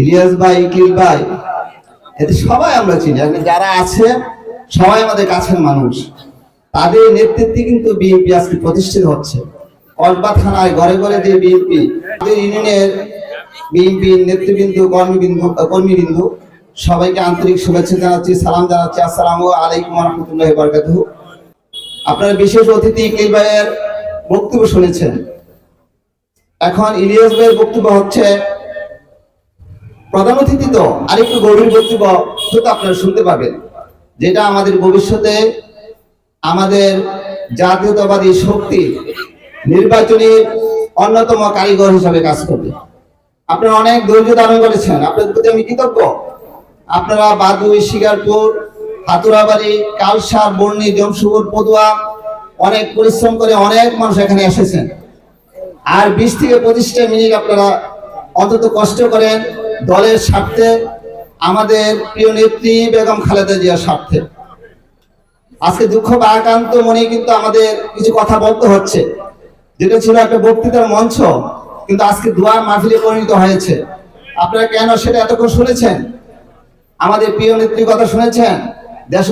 ইলিয়াস ভাই, ইকিল ভাই এতে সবাই আমরা চিনি। যারা আছে, সবাই আমাদের কাছের মানুষ। তাদের নেতৃত্বে কিন্তু বিএনপি আজকে প্রতিষ্ঠিত হচ্ছে। কসবা থানায় ঘরে ঘরে যে বিএনপি ইউনিয়নের বিএনপি নেতৃবৃন্দ, কর্মীবৃন্দ কর্মীবৃন্দ, সবাইকে আন্তরিক শুভেচ্ছা জানাচ্ছি, সালাম জানাচ্ছি। আসসালামু আলাইকুম রহমতুল্লাহ বরকাত আপনারা বিশেষ অতিথি ইকিল ভাইয়ের বক্তব্য শুনেছেন। এখন ইলিয়াস ভাইয়ের বক্তব্য হচ্ছে প্রধান অতিথি তো, আরেকটু গভীর বক্তব্য হয়তো আপনারা শুনতে পাবেন। যেটা আমাদের ভবিষ্যতে আমাদের জাতীয়তাবাদী শক্তি নির্বাচনী অন্যতম কারিগর হিসাবে কাজ করবে। আপনারা অনেক ধৈর্য ধারণ করেছেন, আপনাদের প্রতি আমি কৃতজ্ঞ। আপনারা বাদুই, শিকারপুর হাতুরাবাড়ি কালসার, বর্ণি জমশুপুর পদুয়া, অনেক পরিশ্রম করে অনেক মানুষ এখানে এসেছেন। আর বিশ থেকে পঁচিশটা মিনিট আপনারা অন্তত কষ্ট করেন দলের স্বার্থে, আমাদের প্রিয় নেত্রী বেগম খালেদা জিয়ার স্বার্থে। আজকে দুঃখ বা আকান্ত মনে কিন্তু আমাদের কিছু কথা বলতে হচ্ছে। যেটা ছিল একটা বক্তৃতার মঞ্চ, কিন্তু আজকে দুয়ার মাহফিলে পরিণত হয়েছে। আপনারা কেন সেটা এতক্ষণ শুনেছেন? আমাদের প্রিয় নেত্রীর কথা শুনেছেন? দেশ